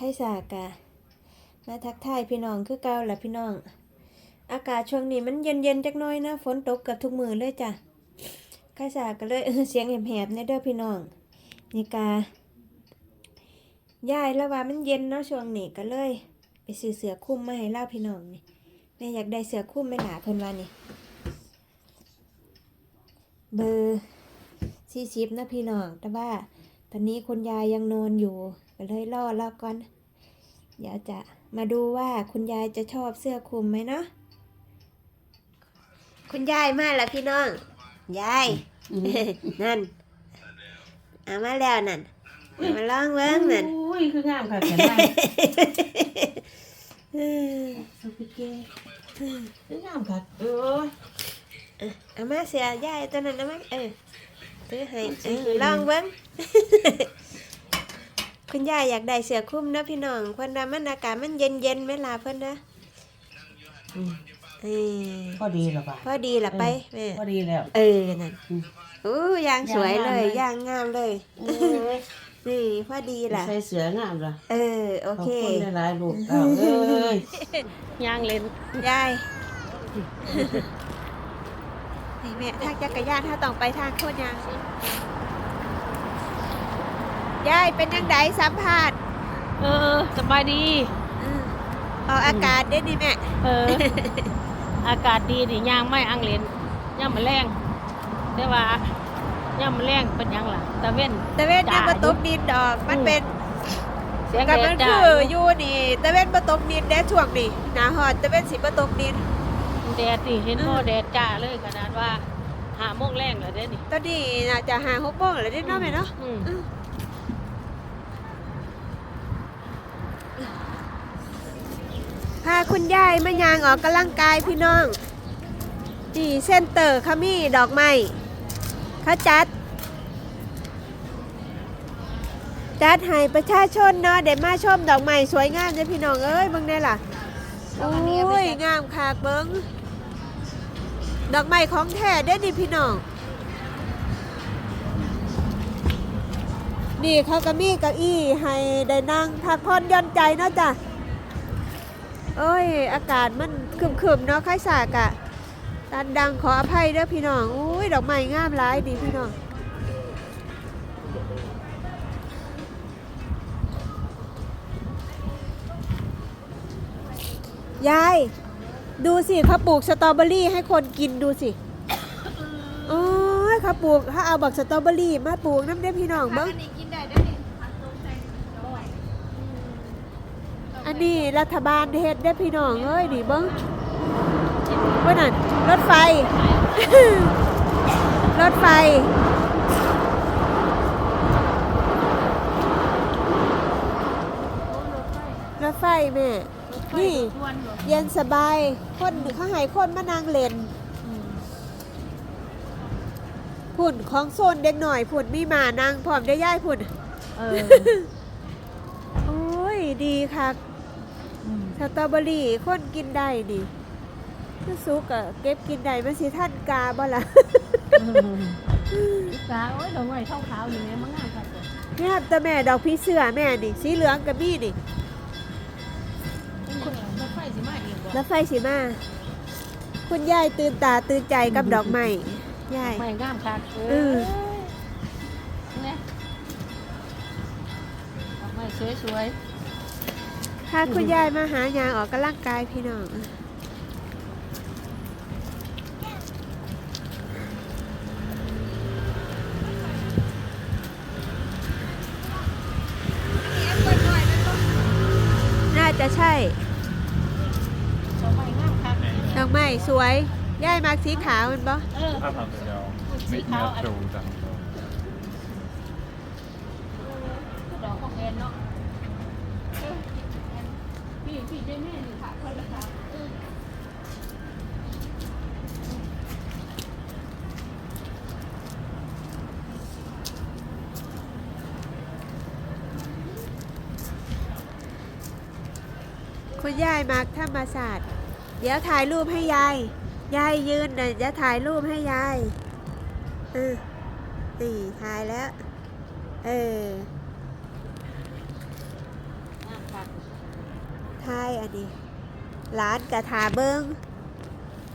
ไข่สากะมาทักทายพี่น้องคือเก่าละพี่น้อง อากาศช่วงนี้มันเย็นๆจักน้อยนะ ฝนตกกับทุกมือเลยจ้ะไข่สากก็เลยเสียงแหบๆในเด้อพี่น้องนี่กายายแล้วว่ามันเย็นเนาะช่วงนี้ก็เลย ไปซื้อเสือคุ้มมาให้เล่าพี่น้องนี่แม่อยากได้เสือคุ้มไม่หลาเพิ่นว่านี่เบอร์สี่สิบนะพี่น้อง แต่ว่าตอนนี้คุณยายยังนอนอยู่ ก็เลยรอแล้วก่อน เดี๋ยวจะมาดูว่าคุณยายจะชอบเสื้อคลุมไหมเนาะ คุณยายมาแล้วพี่น้อง ยาย นั่น เอามาแล้วนั่นเอามาลองเบิ้งนั่นอุ้ย คืองามค่ะแข็งแรงเออสุกิเกคืองามค่ะเออเอามาเสียยายตัวนั้นเอามาเออซื้อให้เออลองเบิ้ง คุณยายอยากได้เสื้อคลุมเนาะพี่น้องเพิ่นว่ามันอากาศมันเย็นเย็นๆไหมล่ะเพิ่นนะอืมเออพอดีหรอปะพอดีละไปแม่พอดีแล้ว เออนั่นอืมอู้ยางสวยเลยยางงามเลยยางงามเลยเออนี่พอดีล่ะใส่เสืองามล่ะเออโอขอบเคคุณหลายๆลูกเอาเอ้ยย่างเล่นยายนี่แม่ทางจักรยานถ้าต้องไปทางโคตรยาง ยายเป็นยังไงสัมภาษณ์เออสบายดี อืมออกอากาศเด้นี่แม่ เออ อากาศดีนี่ย่างไม่อังเลนย่างมาแรงแต่ว่าย่างมาแรงเป็นหยังล่ะตะเว้น ตะเวนจ้ายังประตกดินดอก มันอืม เป็นเสียงกับแดมัดนจ้าคืออยู่นี่ ตะเวนประตกดินแดดช่วงนี่หนาหอดตะเวนสิประตกดิน แดดนี่เห็นพ่ออืมแดดจ้าเลยขนาดว่าหาโมงแรงแล้วเด้นี่ตอนนี้น่าจะหาหกโมงแล้วเด้เนาะแม่เนาะอืมอืม พาคุณยายมายางออกกำลังกายพี่น้องนี่เส้นเตอร์เขามีดอกไม้เขาจัด จัดให้ประชาชนเนาะเด็มาชมดอกไม้สวยงามเลยพี่น้องเอ้ยเบิ่งได้ล่ะโอ้ยงามคากเบิ่งดอกไม้ของแท้เด้อนี่พี่น้อง นี่เขาก็มีเก้าอี้ให้ได้นั่งพักผ่อนหย่อนใจเนาะจ้ะ เอ้ย อากาศมันครึมๆเนาะค่ายสากอะดันดังขออภัยเด้อพี่น้องอุ้ยดอกไม้งามหลายดีพี่น้องยาย ดูสิเขาปลูกสตรอเบอรี่ให้คนกินดูสิโอ้ยเขาปลูกถ้าเอาบักสตรอเบอรี่มาปลูกน้ำเด้อพี่น้องบิ้ง อันนี้รัฐบาลเฮ็ดได้อพี่น้องเอ้ยนี่เบิ้งว่านั่นรถไฟ รถไฟ รถไฟแม่ นี่ เย็นสบาย คนเขาให้คนมานั่งเล่นผุ่นของโซนเด็กหน่อยผุ่นมีหมานั่งพร้อมได้ย่ายผุ่นเออโอ้ย ดีค่ะ สตรอเบอรี่คนกินได้ดิถ้าสุกอะเก็บกินได้มันสิท่านกาบ่ล่ะกาโอ้ยดอกไม้ขาวๆอยู่แม่มันงามค่ะตัวเนี่ยแต่แม่ดอกพีเสือแม่นี่สีเหลืองกับมี่นี่รถไฟสิมาอีกบ่แล้วไฟสีมาคุณยายตื่นตาตื่นใจกับดอกไม้ยายไม่งามค่ะเอเอออเนี่ยดอกไม้สวย พาคุณยายมาหายางออกกำลังกายพี่น้องน่าจะใช่ดอกไม้สวยยายมากสีขาวแมันปะเออ Här hade jag mitt Citat. med floden. ดอกของแอนเนาะ พี่พี่ได้แม่นี่ค่ะคนละค่ะเออคุณยายมากธรรมศาสตร์ เดี๋ยวถ่ายรูปให้ยาย ยายยืนเดี๋ยวจะถ่ายรูปให้ยาย เออนี่ถ่ายแล้ว เออ งามค่ะ ท้ายอันนี้ร้านกะทาเบิง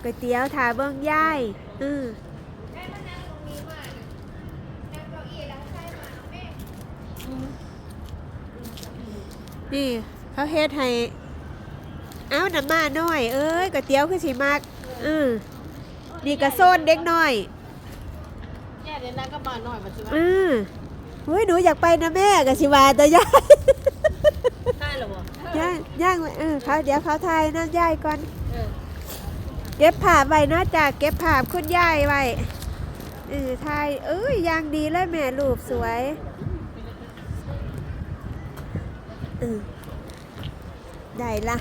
ก๋วยเตี๋ยวทาเบิงย่ายอือนี่เขาเฮ็ดให้เอ้าน้ำมาหน่อย เอ้ยก๋วยเตี๋ยวคือสิมากอือนี่กระโซนเด็กน้อยแย่เดี๋ยวนั้นก็มาหน่อยมาสิว่าอือเฮ้ยหนูอยากไปนะแม่กะสิว่าแต่ย่าย ได้หรอบ่ย่างย่างไว้เออเขาเดี๋ยวเขาทายนั่นย่ายก่อน เออเก็บภาพไว้เนาะจ้ะเก็บภาพคุณยายไว้เออทายเอ้ยอย่างดีเลยแม่รูปสวยเออได้ละ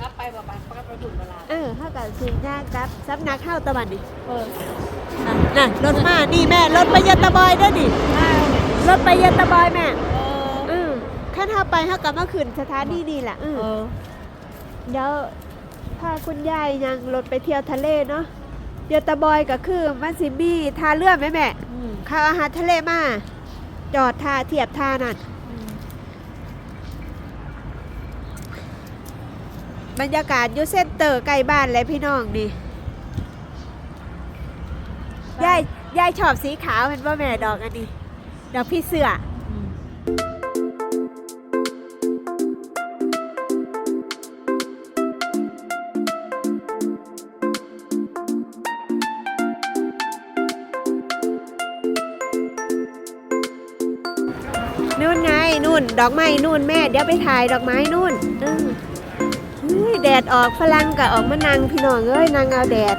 รับไปบ่ไปปกติดุนเวลา เออถ้ากับสิย่างครับสำนักเข้าตะวันนี่เอออะน่ะรถมานี่แม่รถไปยะตะบอยเด้อนี่รถไปยะตะบอยแม่ เออเออ ขั้นเท้าไปเท่ากับเมื่อคืนสถานีนี่แหละเออเออ เดี๋ยวพาคุณยายยังรถไปเที่ยวทะเลเนาะยะตะบอยก็คือมันสิมีทาเรือไหมแม่อืมข้าวอาหารทะเลมา จอดท่าเทียบท่านั่น อืมบรรยากาศอยู่เส้นเตอร์ใกล้บ้านเลยพี่น้องนี่ยายยายชอบสีขาวเป็นว่าแม่ดอกอันนี้ ดอกพี่เสือ อืม นู่น ดอกไม้นู่นแม่ เดี๋ยวไปถ่ายดอกไม้นู่นเออเฮ้ยแดดออกฝรั่งก็ออกมานั่งพี่น้องเอ้ยนั่งเอาแดด